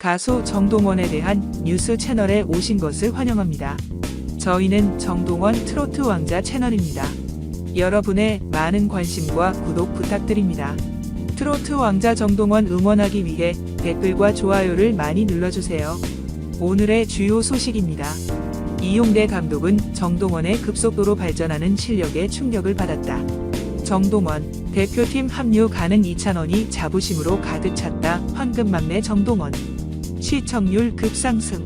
가수 정동원에 대한 뉴스 채널에 오신 것을 환영합니다. 저희는 정동원 트로트 왕자 채널입니다. 여러분의 많은 관심과 구독 부탁드립니다. 트로트 왕자 정동원 응원하기 위해 댓글과 좋아요를 많이 눌러주세요. 오늘의 주요 소식입니다. 이용대 감독은 정동원의 급속도로 발전하는 실력에 충격을 받았다. 정동원 대표팀 합류 가능 이찬원이 자부심으로 가득 찼다. 황금맘매 정동원 시청률 급상승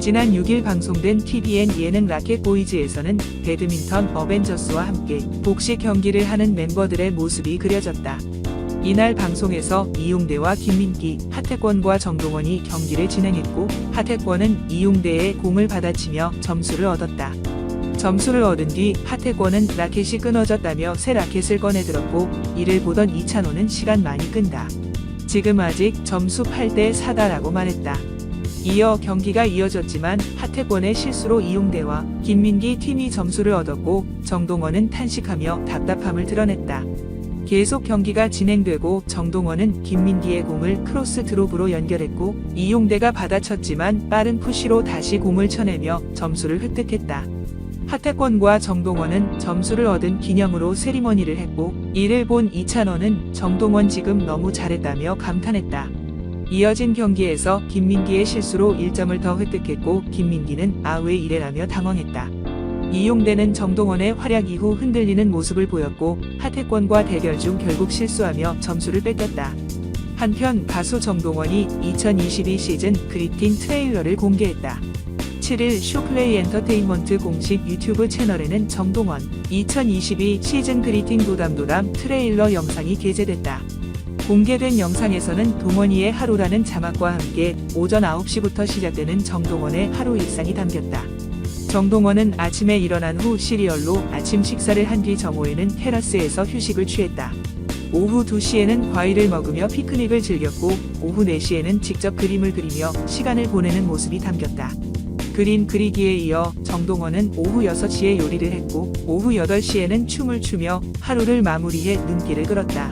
지난 6일 방송된 TVN 예능 라켓 보이즈에서는 배드민턴 어벤져스와 함께 복식 경기를 하는 멤버들의 모습이 그려졌다. 이날 방송에서 이용대와 김민기, 하태권과 정동원이 경기를 진행했고 하태권은 이용대의 공을 받아치며 점수를 얻었다. 점수를 얻은 뒤 하태권은 라켓이 끊어졌다며 새 라켓을 꺼내들었고 이를 보던 이찬호는 시간 많이 끈다. 지금 아직 점수 8대 4다라고 말했다. 이어 경기가 이어졌지만 하태권의 실수로 이용대와 김민기 팀이 점수를 얻었고 정동원은 탄식하며 답답함을 드러냈다. 계속 경기가 진행되고 정동원은 김민기의 공을 크로스 드롭으로 연결했고 이용대가 받아쳤지만 빠른 푸시로 다시 공을 쳐내며 점수를 획득했다. 하태권과 정동원은 점수를 얻은 기념으로 세리머니를 했고 이를 본 이찬원은 정동원 지금 너무 잘했다며 감탄했다. 이어진 경기에서 김민기의 실수로 1점을 더 획득했고 김민기는 아 왜 이래라며 당황했다. 이용대는 정동원의 활약 이후 흔들리는 모습을 보였고 하태권과 대결 중 결국 실수하며 점수를 뺏겼다. 한편 가수 정동원이 2022 시즌 그리팅 트레일러를 공개했다. 7일 쇼플레이 엔터테인먼트 공식 유튜브 채널에는 정동원 2022 시즌 그리팅 도담도담 트레일러 영상이 게재됐다. 공개된 영상에서는 동원이의 하루라는 자막과 함께 오전 9시부터 시작되는 정동원의 하루 일상이 담겼다. 정동원은 아침에 일어난 후 시리얼로 아침 식사를 한 뒤 정오에는 테라스에서 휴식을 취했다. 오후 2시에는 과일을 먹으며 피크닉을 즐겼고 오후 4시에는 직접 그림을 그리며 시간을 보내는 모습이 담겼다. 그림 그리기에 이어 정동원은 오후 6시에 요리를 했고 오후 8시에는 춤을 추며 하루를 마무리해 눈길을 끌었다.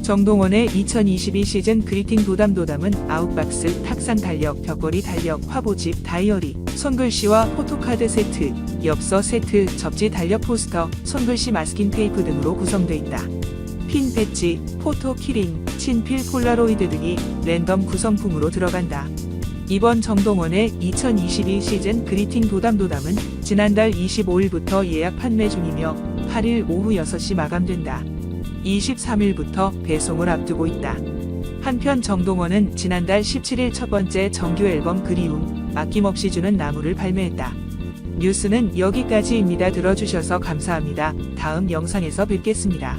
정동원의 2022 시즌 그리팅 도담도담은 아웃박스, 탁상 달력, 벽걸이 달력, 화보집, 다이어리, 손글씨와 포토카드 세트, 엽서 세트, 접지 달력 포스터, 손글씨 마스킹 테이프 등으로 구성돼 있다. 핀 배지, 포토 키링, 친필 폴라로이드 등이 랜덤 구성품으로 들어간다. 이번 정동원의 2022 시즌 그리팅 도담도담은 지난달 25일부터 예약 판매 중이며 8일 오후 6시 마감된다. 23일부터 배송을 앞두고 있다. 한편 정동원은 지난달 17일 첫 번째 정규 앨범 그리움, 아낌없이 주는 나무를 발매했다. 뉴스는 여기까지입니다. 들어주셔서 감사합니다. 다음 영상에서 뵙겠습니다.